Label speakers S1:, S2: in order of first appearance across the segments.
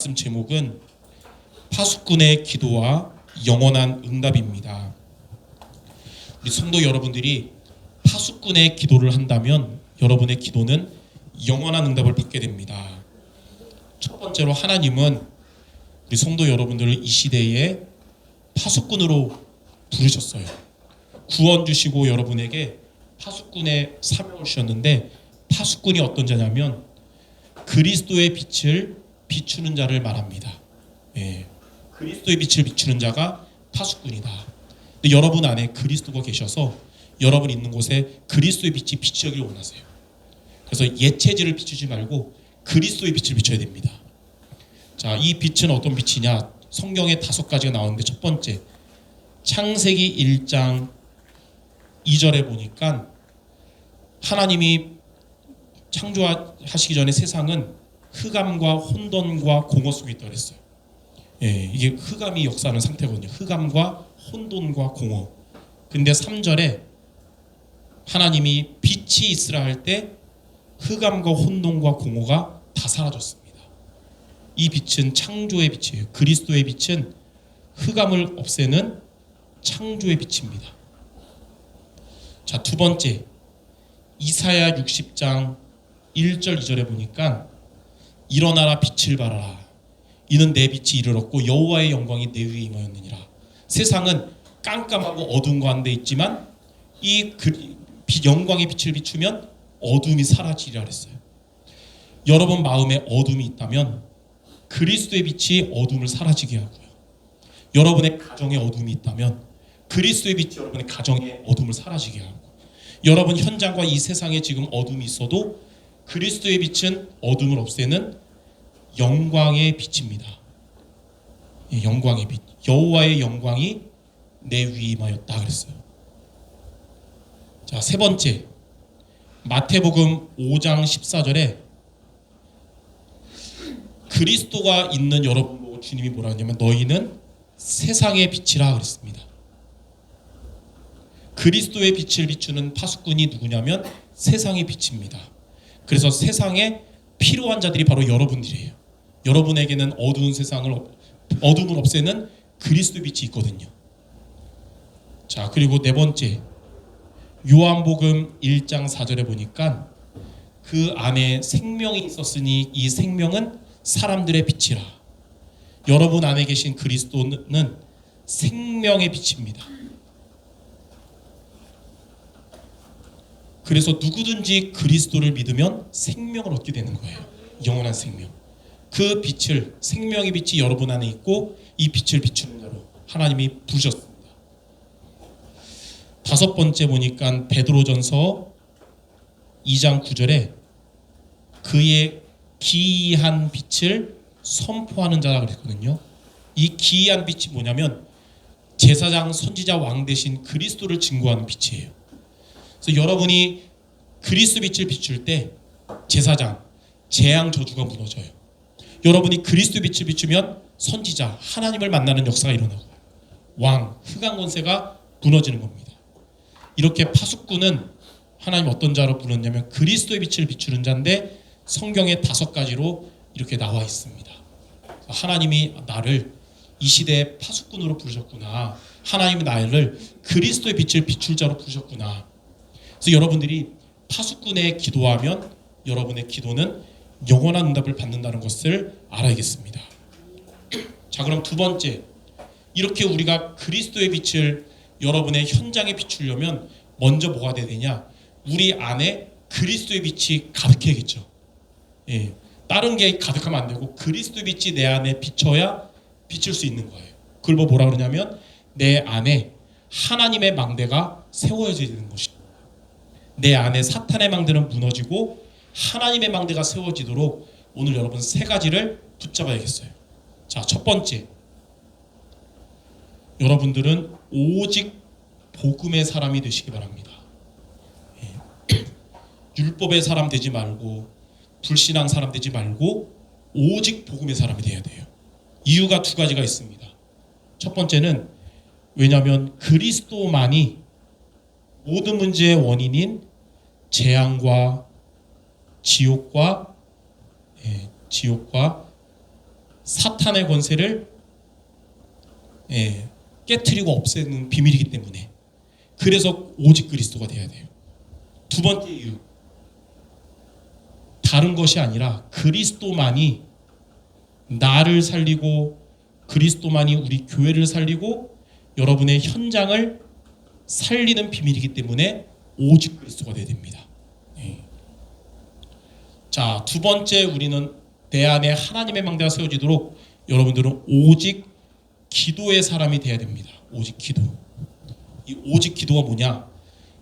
S1: 말씀 제목은 파수꾼의 기도와 영원한 응답입니다. 우리 성도 여러분들이 파수꾼의 기도를 한다면 여러분의 기도는 영원한 응답을 받게 됩니다. 첫 번째로 하나님은 우리 성도 여러분들을 이 시대에 파수꾼으로 부르셨어요. 구원 주시고 여러분에게 파수꾼의 사명을 주셨는데 파수꾼이 어떤 자냐면 그리스도의 빛을 비추는 자를 말합니다. 예. 그리스도의 빛을 비추는 자가 파수꾼이다. 근데 여러분 안에 그리스도가 계셔서 여러분 있는 곳에 그리스도의 빛이 비추기를 원하세요. 그래서 옛 체질을 비추지 말고 그리스도의 빛을 비춰야 됩니다. 자, 이 빛은 어떤 빛이냐? 성경에 다섯 가지가 나오는데 첫 번째 창세기 1장 2절에 보니까 하나님이 창조하시기 전에 세상은 흑암과 혼돈과 공허 속에 있다 그랬어요. 예, 이게 흑암이 역사하는 상태거든요. 흑암과 혼돈과 공허. 근데 3절에 하나님이 빛이 있으라 할 때 흑암과 혼돈과 공허가 다 사라졌습니다. 이 빛은 창조의 빛이에요. 그리스도의 빛은 흑암을 없애는 창조의 빛입니다. 자, 두 번째. 이사야 60장 1절 2절에 보니까 일어나라 빛을 발하라. 이는 내 빛이 이르렀고 여호와의 영광이 내 위에 임하였느니라. 세상은 깜깜하고 어두운 가운데 있지만 이 그, 빛, 영광의 빛을 비추면 어둠이 사라지리라 그랬어요. 여러분 마음에 어둠이 있다면 그리스도의 빛이 어둠을 사라지게 하고요. 여러분의 가정에 어둠이 있다면 그리스도의 빛이 여러분의 가정에 어둠을 사라지게 하고 여러분 현장과 이 세상에 지금 어둠이 있어도 그리스도의 빛은 어둠을 없애는 영광의 빛입니다. 예, 영광의 빛. 여호와의 영광이 내 위에 임하였다 그랬어요. 자, 세 번째. 마태복음 5장 14절에 그리스도가 있는 여러분 보고 주님이 뭐라 하냐면 너희는 세상의 빛이라 그랬습니다. 그리스도의 빛을 비추는 파수꾼이 누구냐면 세상의 빛입니다. 그래서 세상에 필요한 자들이 바로 여러분들이에요. 여러분에게는 어두운 세상을 어둠을 없애는 그리스도 빛이 있거든요. 자, 그리고 네 번째. 요한복음 1장 4절에 보니까 그 안에 생명이 있었으니 이 생명은 사람들의 빛이라. 여러분 안에 계신 그리스도는 생명의 빛입니다. 그래서 누구든지 그리스도를 믿으면 생명을 얻게 되는 거예요. 영원한 생명. 그 빛을 생명의 빛이 여러분 안에 있고 이 빛을 비추는 자로 하나님이 부르셨습니다. 다섯 번째 보니까 베드로전서 2장 9절에 그의 기이한 빛을 선포하는 자라 그랬거든요. 이 기이한 빛이 뭐냐면 제사장 선지자 왕 대신 그리스도를 증거하는 빛이에요. 그래서 여러분이 그리스도 빛을 비출 때 제사장 재앙 저주가 무너져요. 여러분이 그리스도 빛을 비추면 선지자 하나님을 만나는 역사가 일어나고 왕 흑암 권세가 무너지는 겁니다. 이렇게 파수꾼은 하나님 어떤 자로 부르냐면 그리스도의 빛을 비추는 자인데 성경에 다섯 가지로 이렇게 나와 있습니다. 하나님이 나를 이 시대의 파수꾼으로 부르셨구나. 하나님이 나를 그리스도의 빛을 비출 자로 부르셨구나. 그래서 여러분들이 파수꾼에 기도하면 여러분의 기도는 영원한 응답을 받는다는 것을 알아야겠습니다. 자, 그럼 두 번째. 이렇게 우리가 그리스도의 빛을 여러분의 현장에 비추려면 먼저 뭐가 돼야 되냐? 우리 안에 그리스도의 빛이 가득해야겠죠. 예. 다른 게 가득하면 안 되고 그리스도의 빛이 내 안에 비춰야 비칠 수 있는 거예요. 그걸 뭐 뭐라 그러냐면 내 안에 하나님의 망대가 세워져야 되는 것입니다. 내 안에 사탄의 망대는 무너지고 하나님의 망대가 세워지도록 오늘 여러분 세 가지를 붙잡아야겠어요. 자, 첫 번째. 여러분들은 오직 복음의 사람이 되시기 바랍니다. 예. 율법의 사람 되지 말고 불신앙 사람 되지 말고 오직 복음의 사람이 돼야 돼요. 이유가 두 가지가 있습니다. 첫 번째는 왜냐하면 그리스도만이 모든 문제의 원인인 재앙과 지옥과 예, 지옥과 사탄의 권세를 예, 깨트리고 없애는 비밀이기 때문에 그래서 오직 그리스도가 돼야 돼요. 두 번째 이유 다른 것이 아니라 그리스도만이 나를 살리고 그리스도만이 우리 교회를 살리고 여러분의 현장을 살리는 비밀이기 때문에 오직 그리스도가 돼야 됩니다. 예. 자, 두 번째 우리는 내 안에 하나님의 망대가 세워지도록 여러분들은 오직 기도의 사람이 돼야 됩니다. 오직 기도. 이 오직 기도가 뭐냐?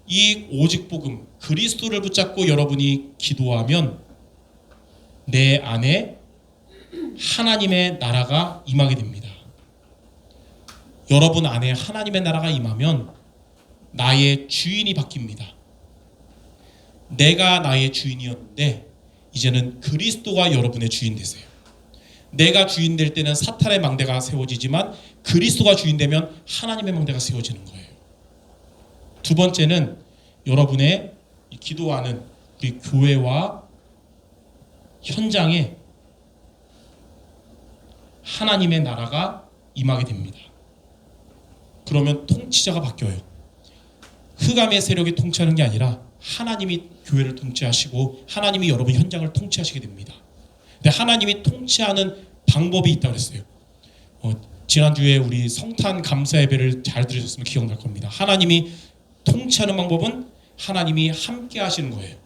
S1: 이 오직 복음 그리스도를 붙잡고 여러분이 기도하면 내 안에 하나님의 나라가 임하게 됩니다. 여러분 안에 하나님의 나라가 임하면 나의 주인이 바뀝니다. 내가 나의 주인이었는데 이제는 그리스도가 여러분의 주인 되세요. 내가 주인 될 때는 사탄의 망대가 세워지지만 그리스도가 주인 되면 하나님의 망대가 세워지는 거예요. 두 번째는 여러분의 이 기도하는 우리 교회와 현장에 하나님의 나라가 임하게 됩니다. 그러면 통치자가 바뀌어요. 흑암의 세력이 통치하는 게 아니라 하나님이 교회를 통치하시고 하나님이 여러분 현장을 통치하시게 됩니다. 근데 하나님이 통치하는 방법이 있다고 그랬어요. 어, 지난주에 우리 성탄 감사 예배를 잘 들으셨으면 기억날 겁니다. 하나님이 통치하는 방법은 하나님이 함께 하시는 거예요.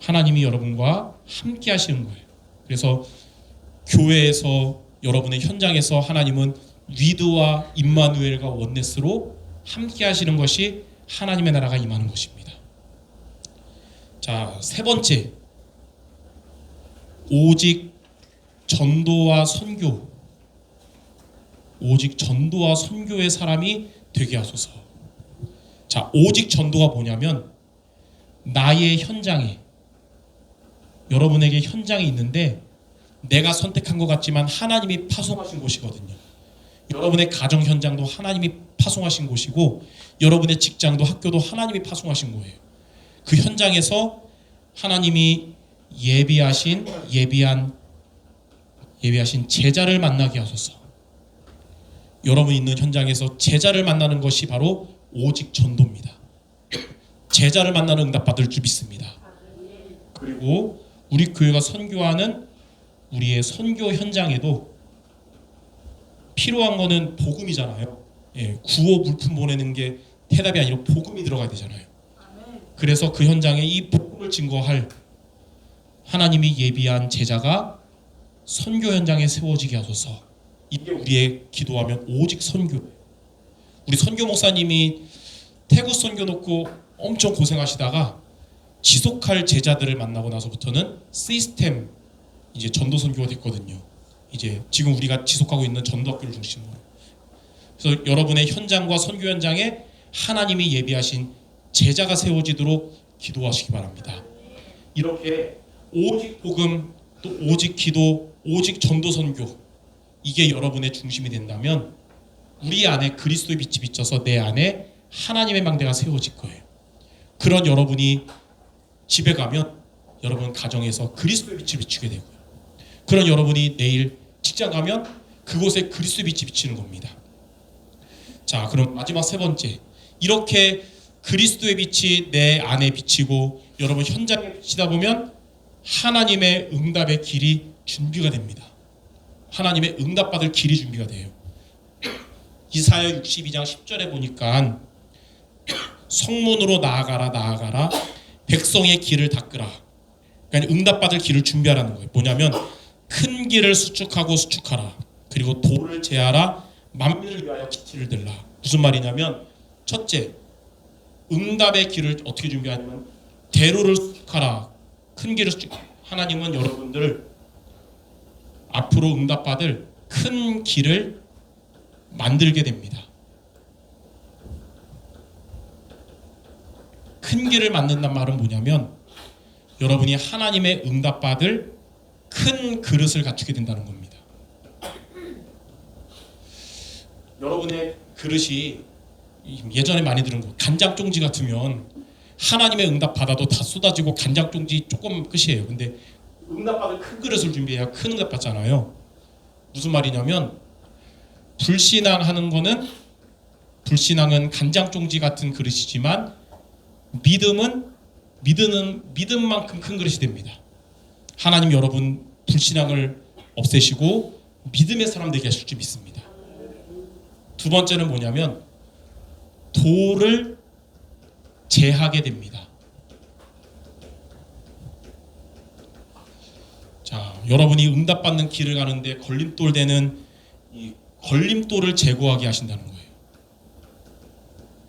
S1: 하나님이 여러분과 함께 하시는 거예요. 그래서 교회에서 여러분의 현장에서 하나님은 위드와 임마누엘과 원네스로 함께 하시는 것이 하나님의 나라가 임하는 것입니다. 자, 세 번째. 오직 전도와 선교. 오직 전도와 선교의 사람이 되게 하소서. 자, 오직 전도가 뭐냐면 나의 현장에 여러분에게 현장이 있는데 내가 선택한 것 같지만 하나님이 파송하신 곳이거든요. 여러분의 가정 현장도 하나님이 파송하신 곳이고 여러분의 직장도 학교도 하나님이 파송하신 거예요. 그 현장에서 하나님이 예비하신 예비한 예비하신 제자를 만나게 하소서. 여러분 있는 현장에서 제자를 만나는 것이 바로 오직 전도입니다. 제자를 만나는 응답 받을 줄 믿습니다. 그리고 우리 교회가 선교하는 우리의 선교 현장에도 필요한 거는 복음이잖아요. 예, 구호 물품 보내는 게 해답이 아니라 복음이 들어가야 되잖아요. 그래서 그 현장에 이 복음을 증거할 하나님이 예비한 제자가 선교 현장에 세워지게 하소서. 이게 우리의 기도하면 오직 선교. 우리 선교 목사님이 태국 선교 놓고 엄청 고생하시다가 지속할 제자들을 만나고 나서부터는 시스템 이제 전도 선교가 됐거든요. 이제 지금 우리가 지속하고 있는 전도학교를 중심으로. 그래서 여러분의 현장과 선교 현장에 하나님이 예비하신 제자가 세워지도록 기도하시기 바랍니다. 이렇게 오직 복음 또 오직 기도 오직 전도 선교 이게 여러분의 중심이 된다면 우리 안에 그리스도의 빛이 비쳐서 내 안에 하나님의 망대가 세워질 거예요. 그런 여러분이 집에 가면 여러분 가정에서 그리스도의 빛을 비추게 되고요. 그런 여러분이 내일 직장 가면 그곳에 그리스도의 빛이 비치는 겁니다. 자, 그럼 마지막 세 번째. 이렇게 그리스도의 빛이 내 안에 비치고 여러분 현장에 비치다 보면 하나님의 응답의 길이 준비가 됩니다. 하나님의 응답받을 길이 준비가 돼요. 이사야 62장 10절에 보니까 성문으로 나아가라 나아가라 백성의 길을 닦으라. 그러니까 응답받을 길을 준비하라는 거예요. 뭐냐면 큰 길을 수축하고 수축하라. 그리고 돌을 제하라. 만민을 위하여 기티를 들라. 무슨 말이냐면 첫째 응답의 길을 어떻게 준비하냐면 대로를 수축하라. 큰 길을 수축. 하나님은 여러분들 앞으로 응답받을 큰 길을 만들게 됩니다. 큰 길을 만든단 말은 뭐냐면 여러분이 하나님의 응답받을 큰 그릇을 갖추게 된다는 겁니다. 여러분의 그릇이 예전에 많이 들은 거 간장 종지 같으면 하나님의 응답 받아도 다 쏟아지고 간장 종지 조금 끝이에요. 근데 응답 받을 큰 그릇을 준비해야 큰 응답 받잖아요. 무슨 말이냐면 불신앙하는 거는 불신앙은 간장 종지 같은 그릇이지만 믿음은 믿음은 믿음만큼 큰 그릇이 됩니다. 하나님 여러분 불신앙을 없애시고 믿음의 사람 되게 하실 줄 믿습니다. 두 번째는 뭐냐면 도를 제하게 됩니다. 자, 여러분이 응답받는 길을 가는데 걸림돌 되는 이 걸림돌을 제거하게 하신다는 거예요.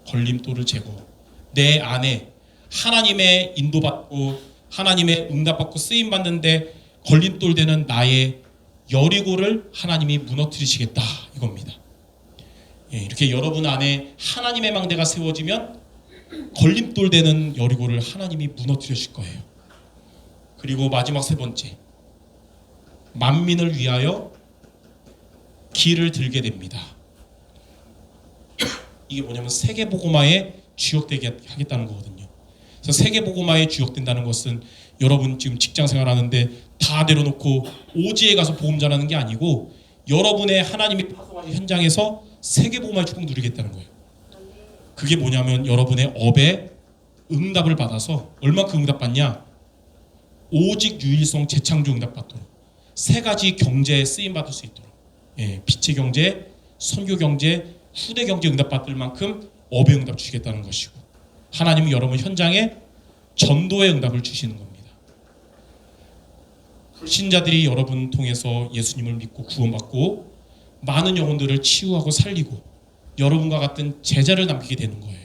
S1: 걸림돌을 제거. 내 안에 하나님의 인도받고 하나님의 응답받고 쓰임 받는데 걸림돌 되는 나의 여리고를 하나님이 무너뜨리시겠다 이겁니다. 예, 이렇게 여러분 안에 하나님의 망대가 세워지면 걸림돌 되는 여리고를 하나님이 무너뜨리실 거예요. 그리고 마지막 세 번째 만민을 위하여 길을 들게 됩니다. 이게 뭐냐면 세계 복음화에 주역되게 하겠다는 거거든요. 그래서 세계 복음화에 주역된다는 것은 여러분 지금 직장 생활하는데 다 내려놓고 오지에 가서 전하는 게 아니고 여러분의 하나님이 파송하신 현장에서 세계 복음화의 축복 누리겠다는 거예요. 그게 뭐냐면 여러분의 업에 응답을 받아서 얼마큼 응답 받냐? 오직 유일성 재창조 응답 받도록 세 가지 경제에 쓰임 받을 수 있도록 예, 빛의 경제, 선교 경제, 후대 경제 응답 받을 만큼 업의 응답 주시겠다는 것이고 하나님은 여러분 현장에 전도의 응답을 주시는 겁니다. 불신자들이 여러분 통해서 예수님을 믿고 구원받고 많은 영혼들을 치유하고 살리고 여러분과 같은 제자를 남기게 되는 거예요.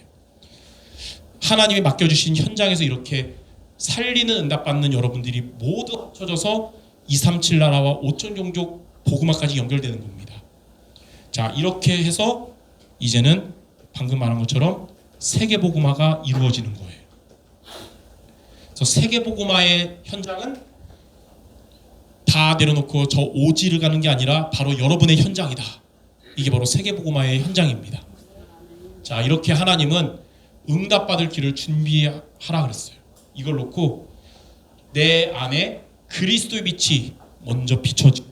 S1: 하나님이 맡겨주신 현장에서 이렇게 살리는 응답 받는 여러분들이 모두 합쳐져서 237 나라와 5천 종족 복음화까지 연결되는 겁니다. 자 이렇게 해서 이제는 방금 말한 것처럼 세계 복음화가 이루어지는 거예요. 그래서 세계 복음화의 현장은 다 내려놓고 저 오지를 가는 게 아니라 바로 여러분의 현장이다. 이게 바로 세계 복음화의 현장입니다. 자 이렇게 하나님은 응답받을 길을 준비하라 그랬어요. 이걸 놓고 내 안에 그리스도의 빛이 먼저 비춰지.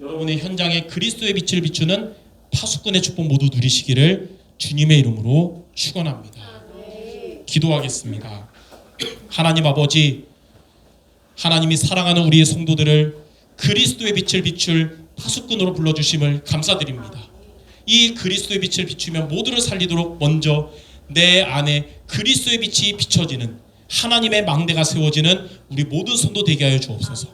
S1: 여러분의 현장에 그리스도의 빛을 비추는 파수꾼의 축복 모두 누리시기를 주님의 이름으로 축원합니다. 기도하겠습니다. 하나님 아버지, 하나님이 사랑하는 우리의 성도들을 그리스도의 빛을 비출 파수꾼으로 불러 주심을 감사드립니다. 이 그리스도의 빛을 비추면 모두를 살리도록 먼저 내 안에 그리스도의 빛이 비춰지는 하나님의 망대가 세워지는 우리 모든 성도 되게 하여 주옵소서.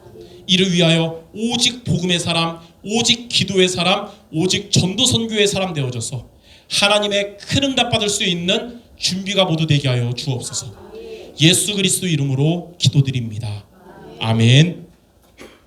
S1: 이를 위하여 오직 복음의 사람, 오직 기도의 사람, 오직 전도 선교의 사람 되어져서 하나님의 큰 응답 받을 수 있는 준비가 모두 되게 하여 주옵소서. 예수 그리스도 이름으로 기도드립니다. 아멘.